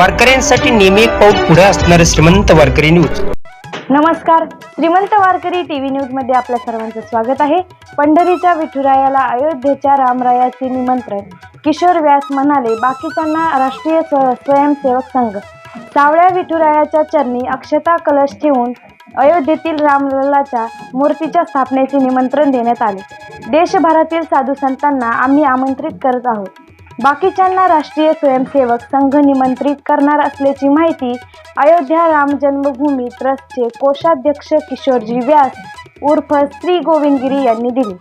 वारकऱ्यांसाठी नेहमी एक पाऊल पुढे असणारे श्रीमंत वारकरी न्यूज. नमस्कार. श्रीमंत वारकरी टी व्ही न्यूजमध्ये आपल्या सर्वांचं स्वागत आहे. पंढरीच्या विठुरायाला अयोध्येच्या रामरायाचे निमंत्रण. किशोर व्यास म्हणाले बाकीच्यांना राष्ट्रीय स्वयंसेवक संघ. सावळ्या विठुरायाच्या चरणी अक्षता कलश ठेवून अयोध्येतील रामलल्लाच्या मूर्तीच्या स्थापनेचे निमंत्रण देण्यात आले. देशभरातील साधू संतांना आम्ही आमंत्रित करत आहोत. बाकीच्यांना राष्ट्रीय स्वयंसेवक संघ निमंत्रित करणार असल्याची माहिती अयोध्या राम जन्मभूमी ट्रस्टचे कोषाध्यक्ष किशोरजी व्यास उर्फ श्री गोविंदगिरी यांनी दिली.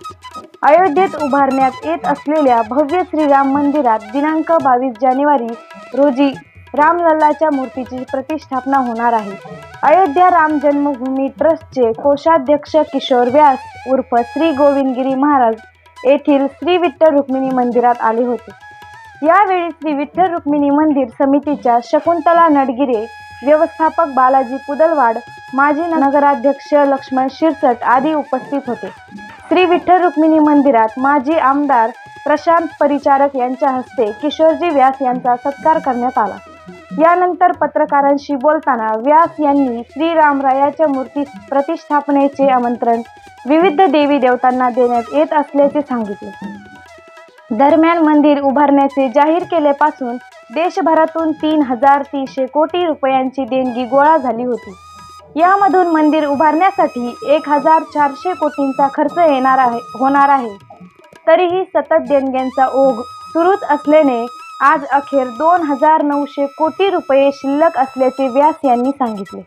अयोध्येत उभारण्यात येत असलेल्या भव्य श्रीराम मंदिरात दिनांक बावीस जानेवारी रोजी रामलल्लाच्या मूर्तीची प्रतिष्ठापना होणार आहे. अयोध्या राम जन्मभूमी ट्रस्टचे कोषाध्यक्ष किशोर व्यास उर्फ श्री गोविंदगिरी महाराज येथील श्री विठ्ठल रुक्मिणी मंदिरात आले होते. यावेळी श्री विठ्ठल रुक्मिणी मंदिर समितीच्या शकुंतला नडगिरे व्यवस्थापक बालाजी पुदलवाड माजी नगराध्यक्ष लक्ष्मण शिरसट आदी उपस्थित होते. श्री विठ्ठल रुक्मिणी मंदिरात माजी आमदार प्रशांत परिचारक यांच्या हस्ते किशोरजी व्यास यांचा सत्कार करण्यात आला. यानंतर पत्रकारांशी बोलताना व्यास यांनी श्रीरामरायाच्या मूर्ती प्रतिष्ठापनेचे आमंत्रण विविध देवी देवतांना देण्यात येत असल्याचे सांगितले. दरम्यान मंदिर उभारण्याचे जाहीर केल्यापासून देशभरातून तीन हजार तीनशे कोटी रुपयांची देणगी गोळा झाली होती. यामधून मंदिर उभारण्यासाठी एक हजार चारशे कोटींचा खर्च येणार आहे होणार आहे. तरीही सतत देणग्यांचा ओघ सुरूच असल्याने आज अखेर दोन हजार नऊशे कोटी रुपये शिल्लक असल्याचे व्यास यांनी सांगितले.